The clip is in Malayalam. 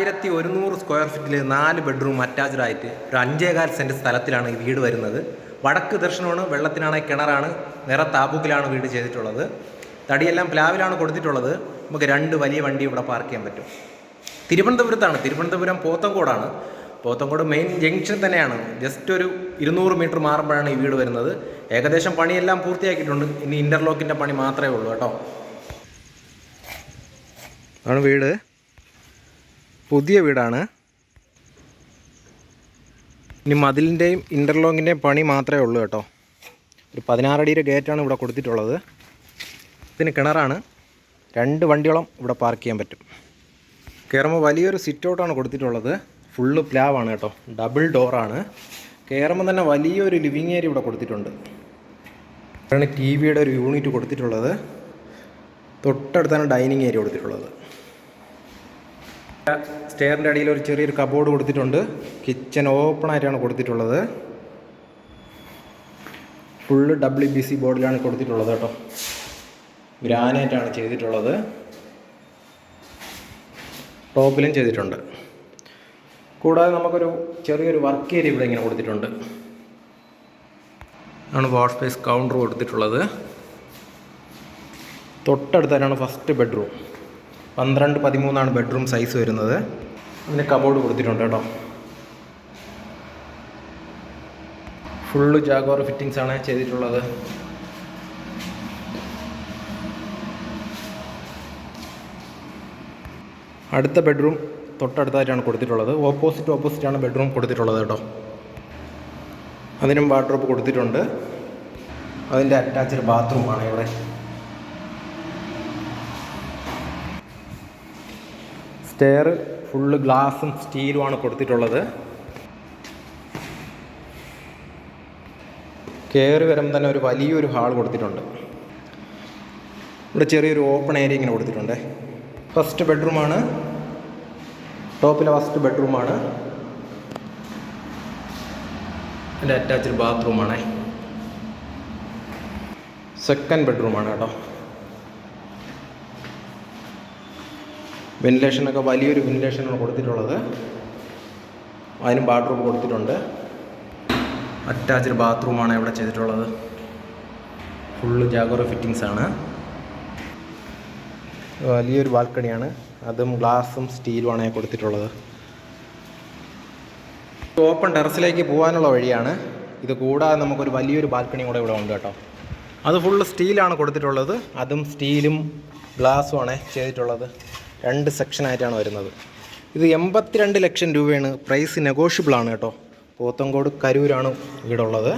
ആയിരത്തി ഒരുന്നൂറ് സ്ക്വയർ ഫീറ്റിൽ നാല് ബെഡ്റൂം അറ്റാച്ച്ഡ് ആയിട്ട് ഒരു അഞ്ചേകാൽ സെന്റ് സ്ഥലത്തിലാണ് ഈ വീട് വരുന്നത്. വടക്ക് ദർശനമാണ് വെള്ളത്തിനാണ് കിണറാണ് നിറ താബൂക്കിലാണ് വീട് ചെയ്തിട്ടുള്ളത്. തടിയെല്ലാം പ്ലാവിലാണ് കൊടുത്തിട്ടുള്ളത്. നമുക്ക് രണ്ട് വലിയ വണ്ടി ഇവിടെ പാർക്ക് ചെയ്യാൻ പറ്റും. തിരുവനന്തപുരത്താണ്. തിരുവനന്തപുരം പോത്തങ്കോടാണ്. പോത്തങ്കോട് മെയിൻ ജംഗ്ഷൻ തന്നെയാണ്. ജസ്റ്റ് ഒരു ഇരുന്നൂറ് മീറ്റർ മാറുമ്പോഴാണ് ഈ വീട് വരുന്നത്. ഏകദേശം പണിയെല്ലാം പൂർത്തിയാക്കിയിട്ടുണ്ട്. ഇനി ഇന്റർലോക്കിന്റെ പണി മാത്രമേ ഉള്ളൂ കേട്ടോ. ആണ് വീട്. പുതിയ വീടാണ്. ഇനി മതിലിന്റെയും ഇന്റർലോക്കിന്റെയും പണി മാത്രമേ ഉള്ളൂ കേട്ടോ. ഒരു പതിനാറടിയുടെ ഗേറ്റാണ് ഇവിടെ കൊടുത്തിട്ടുള്ളത്. ഇതിന് കിണറാണ്. രണ്ട് വണ്ടിയോളം ഇവിടെ പാർക്ക് ചെയ്യാൻ പറ്റും. കയറുമ്പോൾ വലിയൊരു സിറ്റ് ഔട്ടാണ് കൊടുത്തിട്ടുള്ളത്. ഫുള്ള് പ്ലാവാണ് കേട്ടോ. ഡബിൾ ഡോറാണ് കയറുമ്പോൾ തന്നെ വലിയൊരു ലിവിങ് ഏരിയ ഇവിടെ കൊടുത്തിട്ടുണ്ട്. ടി വിയുടെ ഒരു യൂണിറ്റ് കൊടുത്തിട്ടുള്ളത്. തൊട്ടടുത്താണ് ഡൈനിങ് ഏരിയ കൊടുത്തിട്ടുള്ളത്. സ്റ്റെയറിന്റെ അടിയിൽ ഒരു ചെറിയൊരു കബോർഡ് കൊടുത്തിട്ടുണ്ട്. കിച്ചൺ ഓപ്പൺ ആയിട്ടാണ് കൊടുത്തിട്ടുള്ളത്. ഫുള്ള് ഡബ്ല്യു ബി സി ബോർഡിലാണ് കൊടുത്തിട്ടുള്ളത് കേട്ടോ. ഗ്രാനൈറ്റാണ് ചെയ്തിട്ടുള്ളത്. ടോപ്പിലും ചെയ്തിട്ടുണ്ട്. കൂടാതെ നമുക്കൊരു ചെറിയൊരു വർക്ക് ഏരിയ ഇവിടെ ഇങ്ങനെ കൊടുത്തിട്ടുണ്ട്. ആണ് വാഷ് സ്പേസ് കൗണ്ടർ കൊടുത്തിട്ടുള്ളത്. തൊട്ടടുത്തായിട്ടാണ് ഫസ്റ്റ് ബെഡ്റൂം. പന്ത്രണ്ട് പതിമൂന്നാണ് ബെഡ്റൂം സൈസ് വരുന്നത്. അതിന് കബോർഡ് കൊടുത്തിട്ടുണ്ട് കേട്ടോ. ഫുള്ള് ജാഗോർ ഫിറ്റിങ്സ് ആണ് ചെയ്തിട്ടുള്ളത്. അടുത്ത ബെഡ്റൂം തൊട്ടടുത്തായിട്ടാണ് കൊടുത്തിട്ടുള്ളത്. ഓപ്പോസിറ്റ് ഓപ്പോസിറ്റാണ് ബെഡ്റൂം കൊടുത്തിട്ടുള്ളത് കേട്ടോ. അതിനും വാർഡ്രോപ്പ് കൊടുത്തിട്ടുണ്ട്. അതിന്റെ അറ്റാച്ച്ഡ് ബാത്റൂമാണ് ഇവിടെ. സ്റ്റെയർ ഫുള്ള് ഗ്ലാസും സ്റ്റീലുമാണ് കൊടുത്തിട്ടുള്ളത്. കയറി വരുമ്പോൾ തന്നെ ഒരു വലിയൊരു ഹാൾ കൊടുത്തിട്ടുണ്ട്. ഇവിടെ ചെറിയൊരു ഓപ്പൺ ഏരിയ ഇങ്ങനെ കൊടുത്തിട്ടുണ്ട്. ഫസ്റ്റ് ബെഡ്റൂമാണ് ടോപ്പിലെ ഫസ്റ്റ് ബെഡ്റൂമാണ് എന്റെ അറ്റാച്ച്ഡ് ബാത്റൂമാണേ സെക്കൻഡ് ബെഡ്റൂമാണ് കേട്ടോ. വെന്റിലേഷനൊക്കെ വലിയൊരു വെന്റിലേഷനാണ് കൊടുത്തിട്ടുള്ളത്. അതിനും ബാത്റൂം കൊടുത്തിട്ടുണ്ട്. അറ്റാച്ച്ഡ് ബാത്റൂമാണ് ഇവിടെ ചെയ്തിട്ടുള്ളത്. ഫുള്ള് ജാഗോറ ഫിറ്റിങ്സ് ആണ്. വലിയൊരു ബാൽക്കണിയാണ് അതും ഗ്ലാസും സ്റ്റീലുമാണ് കൊടുത്തിട്ടുള്ളത്. ഓപ്പൺ ടെറസിലേക്ക് പോകാനുള്ള വഴിയാണ്. ഇത് കൂടാതെ നമുക്കൊരു വലിയൊരു ബാൽക്കണി കൂടെ ഇവിടെ ഉണ്ട് കേട്ടോ. അത് ഫുള്ള് സ്റ്റീലാണ് കൊടുത്തിട്ടുള്ളത്. അതും സ്റ്റീലും ഗ്ലാസ്സുമാണ് ചെയ്തിട്ടുള്ളത്. രണ്ട് സെക്ഷനായിട്ടാണ് വരുന്നത്. ഇത് എൺപത്തിരണ്ട് ലക്ഷം രൂപയാണ്. പ്രൈസ് നെഗോഷ്യബിളാണ് കേട്ടോ. പോത്തങ്കോട് കരൂരാണ് വീടുള്ളത്